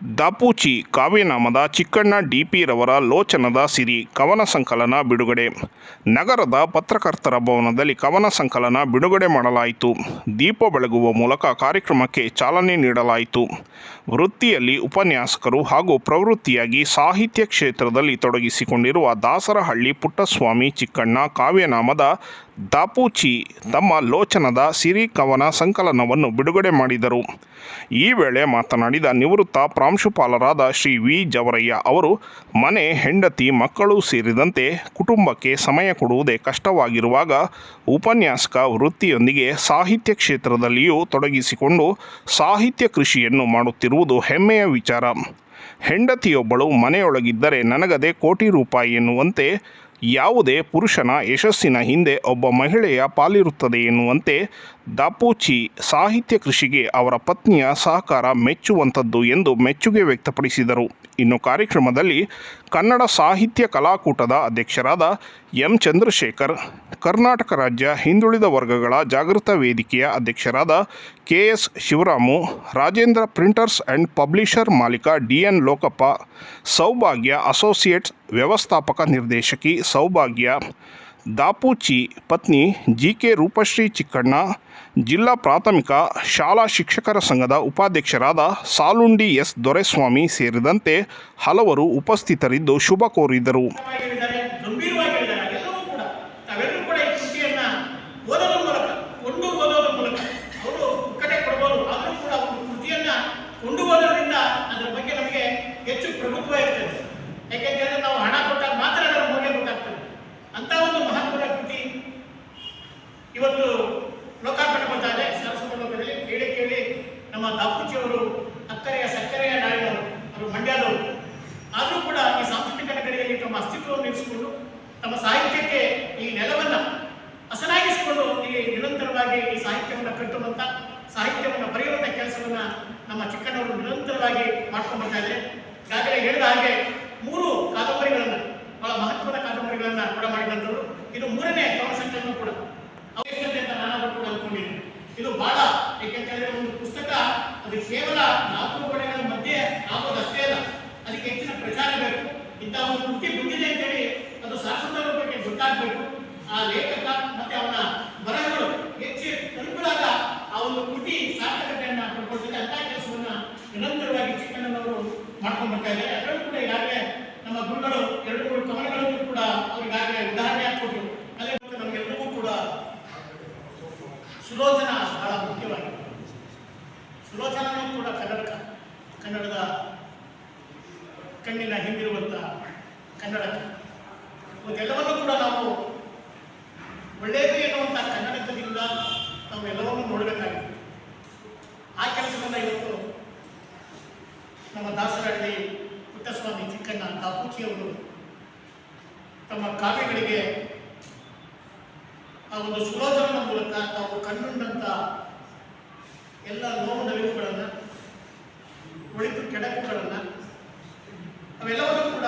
ದಾಪೂಚಿ ಕಾವ್ಯನಾಮದ Chikkanna D P ರವರ ಲೋಚನದ ಸಿರಿ ಕವನ ಸಂಕಲನ ಬಿಡುಗಡೆ. ನಗರದ ಪತ್ರಕರ್ತರ ಭವನದಲ್ಲಿ ಕವನ ಸಂಕಲನ ಬಿಡುಗಡೆ ಮಾಡಲಾಯಿತು. ದೀಪ ಬೆಳಗುವ ಮೂಲಕ ಕಾರ್ಯಕ್ರಮಕ್ಕೆ ಚಾಲನೆ ನೀಡಲಾಯಿತು. ವೃತ್ತಿಯಲ್ಲಿ ಉಪನ್ಯಾಸಕರು ಹಾಗೂ ಪ್ರವೃತ್ತಿಯಾಗಿ ಸಾಹಿತ್ಯ ಕ್ಷೇತ್ರದಲ್ಲಿ ತೊಡಗಿಸಿಕೊಂಡಿರುವ ದಾಸರಹಳ್ಳಿ ಪುಟ್ಟಸ್ವಾಮಿ ಚಿಕ್ಕಣ್ಣ ಕಾವ್ಯನಾಮದ ದಾಪೂಚಿ ತಮ್ಮ ಲೋಚನದ ಸಿರಿ ಕವನ ಸಂಕಲನವನ್ನು ಬಿಡುಗಡೆ ಮಾಡಿದರು. ಈ ವೇಳೆ ಮಾತನಾಡಿದ ನಿವೃತ್ತ ಪ್ರಾಂಶುಪಾಲರಾದ ಶ್ರೀ ವಿ. ಜವರಯ್ಯ ಅವರು, ಮನೆ, ಹೆಂಡತಿ, ಮಕ್ಕಳು ಸೇರಿದಂತೆ ಕುಟುಂಬಕ್ಕೆ ಸಮಯ ಕೊಡುವುದೇ ಕಷ್ಟವಾಗಿರುವಾಗ ಉಪನ್ಯಾಸಕ ವೃತ್ತಿಯೊಂದಿಗೆ ಸಾಹಿತ್ಯ ಕ್ಷೇತ್ರದಲ್ಲಿಯೂ ತೊಡಗಿಸಿಕೊಂಡು ಸಾಹಿತ್ಯ ಕೃಷಿಯನ್ನು ಮಾಡುತ್ತಿರುವುದು ಹೆಮ್ಮೆಯ ವಿಚಾರ. ಹೆಂಡತಿಯೊಬ್ಬಳು ಮನೆಯೊಳಗಿದ್ದರೆ ನನಗದೇ ಕೋಟಿ ರೂಪಾಯಿ ಎನ್ನುವಂತೆ ಯಾವುದೇ ಪುರುಷನ ಯಶಸ್ಸಿನ ಹಿಂದೆ ಒಬ್ಬ ಮಹಿಳೆಯ ಪಾಲಿರುತ್ತದೆ ಎನ್ನುವಂತೆ ದಾಪೂಚಿ ಸಾಹಿತ್ಯ ಕೃಷಿಗೆ ಅವರ ಪತ್ನಿಯ ಸಹಕಾರ ಮೆಚ್ಚುವಂಥದ್ದು ಎಂದು ಮೆಚ್ಚುಗೆ ವ್ಯಕ್ತಪಡಿಸಿದರು. ಇನ್ನು ಕಾರ್ಯಕ್ರಮದಲ್ಲಿ ಕನ್ನಡ ಸಾಹಿತ್ಯ ಕಲಾಕೂಟದ ಅಧ್ಯಕ್ಷರಾದ ಎಂ. ಚಂದ್ರಶೇಖರ್, ಕರ್ನಾಟಕ ರಾಜ್ಯ ಹಿಂದುಳಿದ ವರ್ಗಗಳ ಜಾಗೃತ ವೇದಿಕೆಯ ಅಧ್ಯಕ್ಷರಾದ K. S. Shivaramu, Rajendra printers and publisher ಮಾಲೀಕ D. N. Lokappa, Saubhagya associates ವ್ಯವಸ್ಥಾಪಕ ನಿರ್ದೇಶಕಿ ಸೌಭಾಗ್ಯ, ದಾಪೂಚಿ ಪತ್ನಿ ಜಿ ಕೆ ರೂಪಶ್ರೀ ಚಿಕ್ಕಣ್ಣ, ಜಿಲ್ಲಾ ಪ್ರಾಥಮಿಕ ಶಾಲಾ ಶಿಕ್ಷಕರ ಸಂಘದ ಉಪಾಧ್ಯಕ್ಷರಾದ ಸಾಲುಂಡಿ ಎಸ್ ದೊರೆಸ್ವಾಮಿ ಸೇರಿದಂತೆ ಹಲವರು ಉಪಸ್ಥಿತರಿದ್ದು ಶುಭ ಕೋರಿದರು ಹೇಳಿದ್ದಾರೆ ಗಂಭೀರವಾಗಿದ್ದಾರೆ ಎಲ್ಲವೂ ಕೂಡ ತಾವೆಲ್ಲರೂ ಕೂಡ ಈ ಕೃತಿಯನ್ನ ಓದೋದ್ರ ಮೂಲಕ ಕೊಂಡು ಓದೋದ್ರ ಮೂಲಕ ಅವರು ಕಡೆ ಕೊಡ್ಬೋದು ಆದರೂ ಕೂಡ ಒಂದು ಕೃತಿಯನ್ನ ಕೊಂಡು ಓದೋದ್ರಿಂದ ಅದರ ಬಗ್ಗೆ ನಮಗೆ ಹೆಚ್ಚು ಪ್ರಭುತ್ವ ಇರ್ತದೆ ಯಾಕೆಂತಂದ್ರೆ ನಾವು ಹಣ ಕೊಟ್ಟಾಗ ಮಾತ್ರ ಅದರ ಮೌಲ್ಯ ಗೊತ್ತಾಗ್ತದೆ ಅಂತ ಒಂದು ಮಹತ್ವದ ಕೃತಿ ಇವತ್ತು ಲೋಕಾರ್ಪಣೆಗೊಳ್ತಾ ಇದೆ ಸರಸ್ವತ ಲೋಕದಲ್ಲಿ ಕೇಳಿ ಕೇಳಿ ನಮ್ಮ ದಾಪೂಜಿಯವರು ಅಕ್ಕರೆಯ ಸಕ್ಕರೆಯ ನಾಡಿನವರು ಅವರು ಮಂಡ್ಯದವರು ಆದರೂ ಕೂಡ ಈ ಸಾಂಸ್ಕೃತಿಕ ನಗರಿಯಲ್ಲಿ ತಮ್ಮ ಅಸ್ತಿತ್ವವನ್ನು ನಿಲ್ಲಿಸಿಕೊಂಡು ತಮ್ಮ ಸಾಹಿತ್ಯಕ್ಕೆ ಈ ನೆಲವನ್ನ ಹಸನಾಗಿಸಿಕೊಂಡು ಇಲ್ಲಿ ನಿರಂತರವಾಗಿ ಈ ಕಟ್ಟುವಂತ ಸಾಹಿತ್ಯವನ್ನು ಬರೆಯುವಂತ ಕೆಲಸವನ್ನ ನಮ್ಮ ಚಿಕ್ಕನವರು ನಿರಂತರವಾಗಿ ಮಾಡ್ಕೊಂಡು ಬರ್ತಾ ಇದ್ದಾರೆ. ಈಗಾಗಲೇ ಹೇಳಿದ ಹಾಗೆ ಮೂರು ಕಾದಂಬರಿಗಳನ್ನ, ಬಹಳ ಮಹತ್ವದ ಕಾದಂಬರಿಗಳನ್ನ ಕೂಡ ಮಾಡಿದಂಥವ್ರು. ಇದು ಮೂರನೇ ಕವನ ಸಂಕಲನ ಕೂಡ ಅವಶ್ಯಕತೆ ಅಂತ ನಾನು ಕೂಡ ಅನ್ಕೊಂಡಿದ್ದೀನಿ. ಇದು ಬಹಳ ಏಕೆಂತೇಳಿದ್ರೆ ಒಂದು ಪುಸ್ತಕ, ಅದು ಕೇವಲ ನಾಲ್ಕು ಗೋಡೆಗಳ ಮಧ್ಯೆ ಆಗೋದಷ್ಟೇ ಅಲ್ಲ, ಅದಕ್ಕೆ ಹೆಚ್ಚಿನ ಪ್ರಚಾರ ಬೇಕು. ಇಂಥ ಒಂದು ಕೃತಿ ಬಂದಿದೆ ಅಂತೇಳಿ ಅದು ಶಾಶ್ವತ ಬಗ್ಗೆ ಗೊತ್ತಾಗಬೇಕು. ಆ ಲೇಖಕ ಮತ್ತೆ ಅವನ ಬರಹಗಳು ಹೆಚ್ಚು ತಲುಪಿದಾಗ ಆ ಒಂದು ಕೃತಿ ಪಡ್ಕೊಳ್ತದೆ ಅಂತ ಕೆಲಸವನ್ನ ನಿರಂತರವಾಗಿ ಚಿಕ್ಕಣ್ಣನವರು ಮಾಡ್ಕೊಂಡು ಬರ್ತಾ ಇದ್ದಾರೆ. ಅದರಲ್ಲೂ ಕೂಡ ಈಗಾಗಲೇ ನಮ್ಮ ಗುರುಗಳು, ಎರಡು ಮೂರು ಕವನಗಳನ್ನು ಕೂಡ ಅವರಿಗಾಗಲೇ ಉದಾಹರಣೆ ಹಾಕ್ಕೊಟ್ರು. ಮತ್ತು ನಮಗೆಲ್ಲರಿಗೂ ಕೂಡ ಸುಲೋಚನ ಬಹಳ ಮುಖ್ಯವಾಗಿದೆ. ಸುಲೋಚನೂ ಕೂಡ ಕನ್ನಡಕ, ಕನ್ನಡದ ಕಣ್ಣಿನ ಹಿಂದಿರುವಂತಹ ಕನ್ನಡಕ. ಇವತ್ತೆಲ್ಲವನ್ನೂ ಕೂಡ ನಾವು ಒಳ್ಳೆಯದು ಎನ್ನುವಂಥ ಕನ್ನಡಕದಿಂದ ನಾವು ಎಲ್ಲವನ್ನೂ ನೋಡಬೇಕಾಗಿದೆ ಆ ಕೆಲಸವನ್ನ ಇವತ್ತು ನಮ್ಮ ದಾಸರಹಳ್ಳಿ ಪುಟ್ಟಸ್ವಾಮಿ ಚಿಕ್ಕಣ್ಣ ದಾಪೂಜಿಯವರು ತಮ್ಮ ಕಾವ್ಯಗಳಿಗೆ ಆ ಒಂದು ಸುಲೋಚನದ ಮೂಲಕ ತಾವು ಕಂಡುಂಡಂತ ಎಲ್ಲ ನೋವು ನಲಿವುಗಳನ್ನು ಒಳಿತು ಕೆಡಕುಗಳನ್ನು, ಅವೆಲ್ಲವನ್ನೂ ಕೂಡ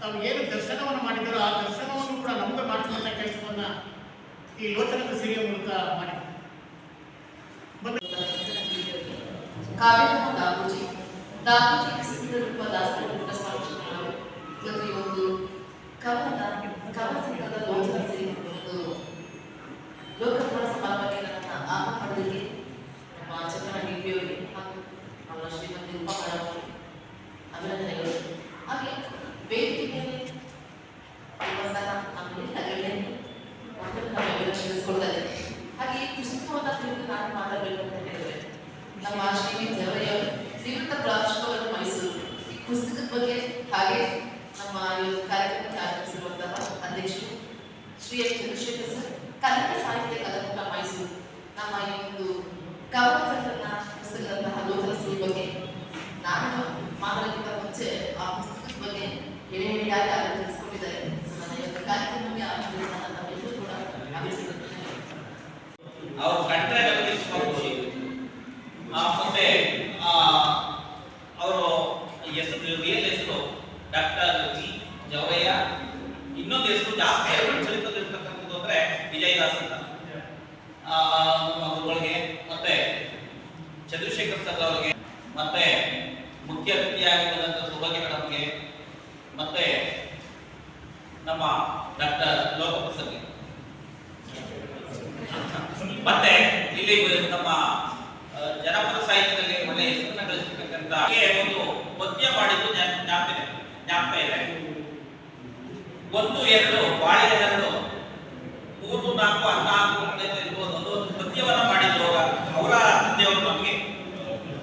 ತಾವು ಏನು ದರ್ಶನವನ್ನು ಮಾಡಿದರೋ ಆ ದರ್ಶನವನ್ನು ಕೂಡ ನಮಗೆ ಮಾಡಿಸುವಂಥ ಕೆಲಸವನ್ನ ಈ ಲೋಚನದ ಸಿರಿಯ ಮೂಲಕ ಮಾಡಿದ್ದಾರೆ ಕಾವ್ಯನಾಮ ದಾಪೂಜಿ ದಾಪೂಜಿ ಸಿದ್ಧ ರೂಪ ಪುಟ್ಟಸ್ವಾಮಿ ಶಿವಣ್ಣನವರು ಇವತ್ತು ಈ ಒಂದು ಕವನ ಸಂಘದ ಲೋಚನ ಸೇರಿ ಒಂದು ಲೋಕರ್ಪಣ ಸಮಾರಂಭಕ್ಕೆ ಮಾಡೋದಕ್ಕೆ ನಮ್ಮ ಚಂದ್ರನ ಡಿಪಿಯವರಿಗೆ ಹಾಗೂ ಅವರ ಶ್ರೀಮತಿ ಮೇಡಮ್ ಅವರಿಗೆ ಅಭಿನಂದನೆಗಳು ಹಾಗೆ ವೇದಿಕೆ ಮೇಲೆ ಇರುವಂತಹ ನಮ್ಮೆಲ್ಲ ಗೆಳೆಯರು ಮೊದಲು ನಾವೆಲ್ಲರೂ ತಿಳಿಸ್ಕೊಳ್ತಾ ಇದ್ದೇನೆ ಹಾಗೆ ಈ ಪುಸ್ತಕವನ್ನ ಕುರಿತು ನಾನು ಮಾತಾಡಬೇಕು ಅಂತ ಹೇಳಿದ್ರೆ ನಮ್ಮ ಶ್ರೀಮತಿ ಜವರಯ್ಯ ಅವರು ನಿವೃತ್ತ ಪ್ರಾಂಶುಪಾಲರು ಮೈಸೂರು ಈ ಪುಸ್ತಕದ ಬಗ್ಗೆ ಹಾಗೆ ನಮ್ಮ ಈ ಒಂದು ಕಾರ್ಯಕ್ರಮಕ್ಕೆ ಆಗಮಿಸಿರುವಂತಹ ಅಧ್ಯಕ್ಷರು ಶ್ರೀ ಎಸ್ ಚಂದ್ರಶೇಖರ್ ಸರ್. ಕನ್ನಡ ಸಾಹಿತ್ಯ ಕಲಾಕೂಟ ಮೈಸೂರು. ನಮ್ಮ ಈ ಒಂದು ಕವನ ಸಂಕಲನ ಪುಸ್ತಕದಂತಹ ಬಗ್ಗೆ ನಾನು ಮಾತಾಡೋದಕ್ಕಿಂತ ಮುಂಚೆ ಆ ಪುಸ್ತಕದ ಬಗ್ಗೆ ಎಳೆ ಹೇಳಿಯಾಗಿ ಅವರು ಈ ಕಾರ್ಯಕ್ರಮಕ್ಕೆ ಆಗಮಿಸಿದ ನಮ್ಮೆಲ್ಲರೂ ಕೂಡ ಆಗಮಿಸಿರುತ್ತೇನೆ ಅವರು ಆ ಅಂತ ಮತ್ತೆ ಚಂದ್ರಶೇಖರ್ ಸರ್ ಅವರಿಗೆ, ಮತ್ತೆ ಮುಖ್ಯ ಅತಿಥಿಯಾಗಿ ಸೌಭಾಗ್ಯ ಮೇಡಮ್ಗೆ ಮತ್ತೆ ನಮ್ಮ ಡಾಕ್ಟರ್ ಲೋಕಪ್ರಸರ್ಗೆ ಮತ್ತೆ ಇಲ್ಲಿ ನಮ್ಮ ಜನಪದ ಸಾಹಿತ್ಯದಲ್ಲಿ ಒಳ್ಳೆಯ ಹೆಸರನ್ನ ಒಂದು ಪದ್ಯ ಮಾಡಿದ್ದು ಜ್ಞಾಪನೆ ಜ್ಞಾಪಕ ಇದೆ ಒಂದು, ಎರಡು ಬಾಳೆ ಎರಡು ಮೂರು ನಾಲ್ಕು ಹದಿನಾಲ್ಕು ಹದಿನೈದು ಇರ್ಬೋದು ಅದು ಒಂದು ಪದ್ಯವನ್ನ ಮಾಡಿದ್ರು ಅವರ ತಂದೆಯವರು ನಮಗೆ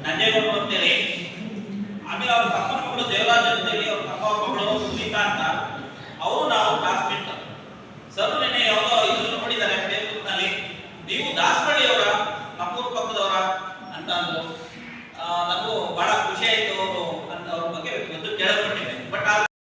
ನಂಜೇಗೌಡರು ಅಂತೇಳಿ ಆಮೇಲೆ ಅವ್ರ ತಮ್ಮ ಮಗಳು ದೇವರಾಜ್ ಅಂತೇಳಿ ಅವ್ರ ತಮ್ಮ ಮಗಳು ಸುನೀತಾ ಅಂತ ಅವರು ನಾವು ಕ್ಲಾಸ್ಮೇಟ್ ಸರ್ ನೆನೆ ಯಾವುದೋ ಇದನ್ನು ನೋಡಿದ್ದಾರೆ ಫೇಸ್ಬುಕ್ನಲ್ಲಿ ನೀವು ದಾಸರಳ್ಳಿ ಅವರ ನಮ್ಮೂರ ಪಕ್ಕದವರ ಅಂತ ಅಂದ್ರು ನನಗೂ ಬಹಳ ಖುಷಿ ಆಯ್ತು ಅವರು ಅಂತ ಅವ್ರ ಬಗ್ಗೆ ಒಂದು ಕೇಳಲ್ಪಟ್ಟಿದೆ ಬಟ್